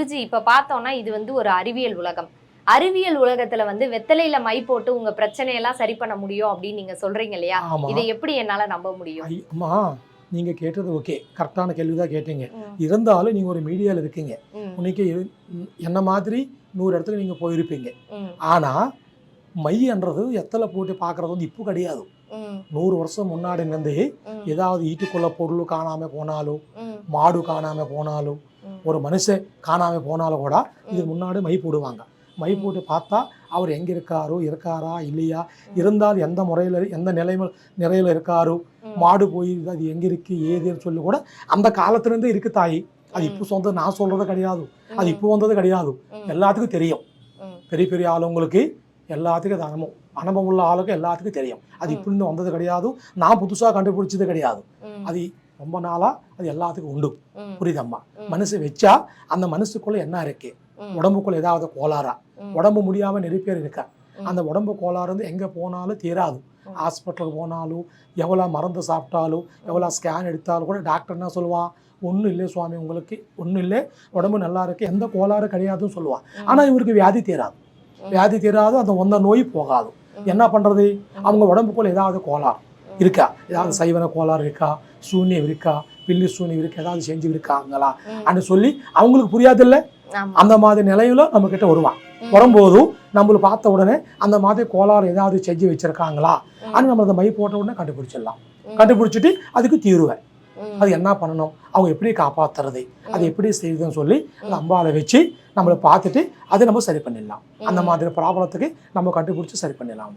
குருஜி இப்ப பார்த்தோம்னா இது வந்து ஒரு அறிவியல் உலகம். அறிவியல் உலகத்துல வந்து வெத்தலையில மை போட்டு உங்க பிரச்சனையெல்லாம் சரி பண்ண முடியும் அப்படின்னு நீங்க சொல்றீங்க இல்லையா? இதை எப்படி என்னால நம்ப முடியும்? அம்மா நீங்க கேட்டது ஓகே. கரெக்டான கேள்வி தான் கேட்டீங்க. இருந்தாலும் நீங்க ஒரு மீடியால இருக்கீங்க. உனக்கு என்ன மாதிரி நூறு இடத்துல நீங்க போயிருப்பீங்க. ஆனா மையன்றது எத்தலை போட்டு பார்க்கறது வந்து இப்போ கிடையாது. நூறு வருஷம் முன்னாடி இருந்து ஏதாவது ஈட்டுக்குள்ள பொருள் காணாம போனாலும் மாடு காணாம போனாலும். ஒரு மனுஷன் காணாம போனாலும் கூட இது முன்னாடி மை போடுவாங்க. மை. போட்டு பார்த்தா அவர் எங்க இருக்காரோ இருக்காரா இல்லையா? இருந்தால் எந்த முறையில எந்த நிலைமை நிறையில இருக்காரோ. மாடு போய் அது எங்க இருக்கு ஏதுன்னு சொல்லி கூட அந்த காலத்துல இருந்தே இருக்கு தாய். அது இப்போ சொந்த நான் சொல்றது கிடையாது. அது இப்போ வந்தது கிடையாது. எல்லாத்துக்கும் தெரியும். பெரிய பெரிய ஆளுங்களுக்கு எல்லாத்துக்கும் அது அனுபவம். அனுபவம் உள்ள ஆளுக்கு எல்லாத்துக்கும் தெரியும். அது ம். இப்போ இருந்து வந்தது கிடையாது. நான் புதுசாக கண்டுபிடிச்சது கிடையாது. அது ரொம்ப நாளா அது எல்லாத்துக்கும் உண்டு. புரியுதம்மா? மனசு வச்சா அந்த மனசுக்குள்ள என்ன இருக்கு? உடம்புக்குள்ள ஏதாவது கோளாறா? உடம்பு முடியாம நிறைய பேர் இருக்கா. அந்த உடம்பு கோளாறு வந்து எங்க போனாலும் தீராது. ம். ஹாஸ்பிட்டலுக்கு போனாலும் எவ்வளோ மருந்து சாப்பிட்டாலும் எவ்வளோ ஸ்கேன் எடுத்தாலும் கூட டாக்டர் என்ன சொல்லுவான்? ஒன்றும் இல்லை சுவாமி உங்களுக்கு ஒன்றும் இல்லை உடம்பு நல்லா இருக்கு. எந்த கோளாறு கிடையாதுன்னு சொல்லுவான். ம். ஆனா இவருக்கு வியாதி தீராது. வியாதி தீராது. அந்த வந்த நோய் போகாது. என்ன பண்றது? ம். அவங்க உடம்புக்குள்ள ஏதாவது கோளாறு. இருக்கா ஏதாவது சைவன கோளாறு இருக்கா சூன்யம் இருக்கா பில்லி சூன்யம் இருக்கா ஏதாவது செஞ்சு இருக்காங்களா. அப்படின்னு சொல்லி அவங்களுக்கு புரியாதில்ல. அந்த மாதிரி நிலையில நம்ம கிட்ட வருவான். வரும்போதும் நம்மள பார்த்த உடனே அந்த மாதிரி கோளாறு ஏதாவது செஞ்சு வச்சிருக்காங்களா. அது நம்ம அந்த மை போட்ட உடனே கண்டுபிடிச்சிடலாம். கண்டுபிடிச்சிட்டு அதுக்கு தீருவேன். அது என்ன பண்ணணும் அவங்க எப்படி காப்பாத்துறது அது. எப்படி செய்யுதுன்னு சொல்லி அந்த. அம்பாவை வச்சு நம்மளை பார்த்துட்டு அதை நம்ம சரி பண்ணிடலாம் அந்த. மாதிரி ப்ராப்ளத்துக்கு நம்ம கண்டுபிடிச்சி சரி பண்ணிடலாம்